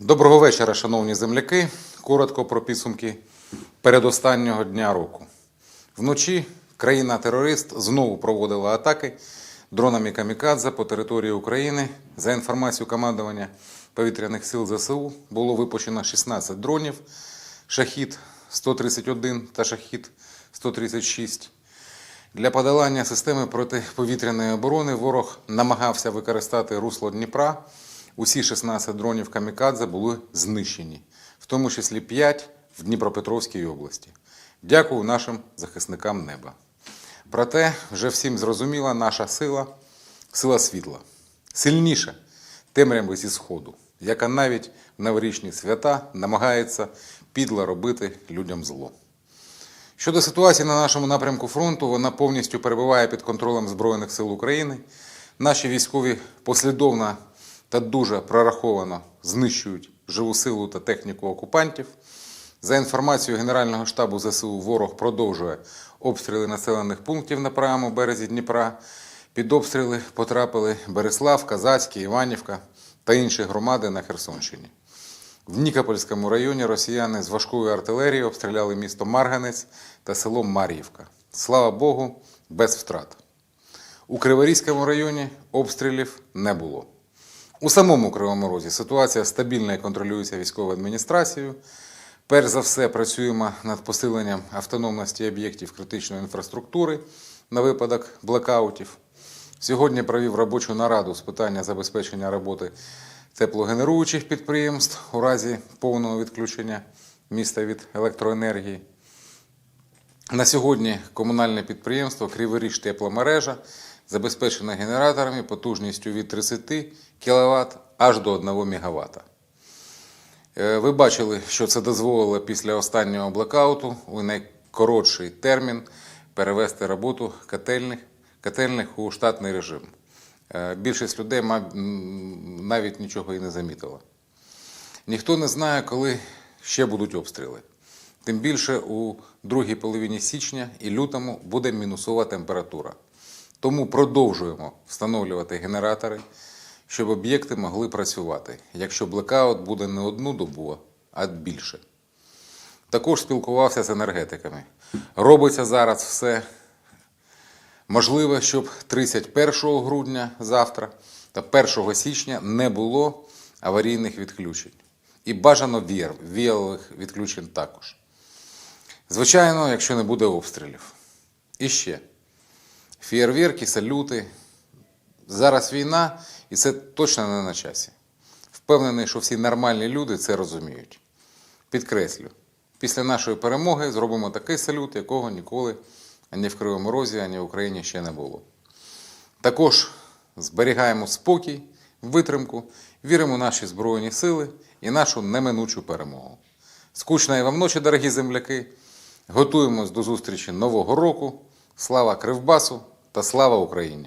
Доброго вечора, шановні земляки. Коротко про підсумки передостаннього дня року. Вночі країна-терорист знову проводила атаки дронами камікадзе по території України. За інформацією командування повітряних сил ЗСУ було випущено 16 дронів, шахід 131 та шахід 136. Для подолання системи протиповітряної оборони ворог намагався використати русло Дніпра. Усі 16 дронів камікадзе були знищені, в тому числі 5 в Дніпропетровській області. Дякую нашим захисникам неба. Проте вже всім зрозуміла наша сила сила світла. Сильніша темряви зі сходу, яка навіть в новорічні свята намагається підло робити людям зло. Щодо ситуації на нашому напрямку фронту, вона повністю перебуває під контролем Збройних сил України. Наші військові послідовно та дуже прораховано знищують живу силу та техніку окупантів. За інформацією Генерального штабу ЗСУ, ворог продовжує обстріли населених пунктів на правому березі Дніпра. Під обстріли потрапили Береслав, Казацький, Іванівка та інші громади на Херсонщині. В Нікопольському районі росіяни з важкої артилерії обстріляли місто Марганець та село Мар'ївка. Слава Богу, без втрат. У Криворізькому районі обстрілів не було. У самому Кривому Розі ситуація стабільна і контролюється військовою адміністрацією. Перш за все, працюємо над посиленням автономності об'єктів критичної інфраструктури на випадок блекаутів. Сьогодні провів робочу нараду з питання забезпечення роботи теплогенеруючих підприємств у разі повного відключення міста від електроенергії. На сьогодні комунальне підприємство Криворіж тепломережа забезпечено генераторами потужністю від 30 кВт аж до 1 МВт. Е, Ви бачили, що це дозволило після останнього блекауту у найкоротший термін перевести роботу котельних, котельних у штатний режим. Е, Більшість людей навіть нічого і не замітила. Ніхто не знає, коли ще будуть обстріли. Тим більше у другій половині січня і лютому буде мінусова температура. Тому продовжуємо встановлювати генератори, щоб об'єкти могли працювати, якщо блекаут буде не одну добу, а більше. Також спілкувався з енергетиками. Робиться зараз все можливе, щоб 31 грудня завтра та 1 січня не було аварійних відключень. І бажано віялових відключень також. Звичайно, якщо не буде обстрілів. І ще. Фєєрверки, салюти. Зараз війна, і це точно не на часі. Впевнений, що всі нормальні люди це розуміють. Підкреслю, після нашої перемоги зробимо такий салют, якого ніколи ані в Кривому Розі, ані в Україні ще не було. Також зберігаємо спокій, витримку, віримо в наші Збройні сили і нашу неминучу перемогу. Скучної вам ночі, дорогі земляки! Готуємось до зустрічі Нового року. Слава Кривбасу та слава Україні!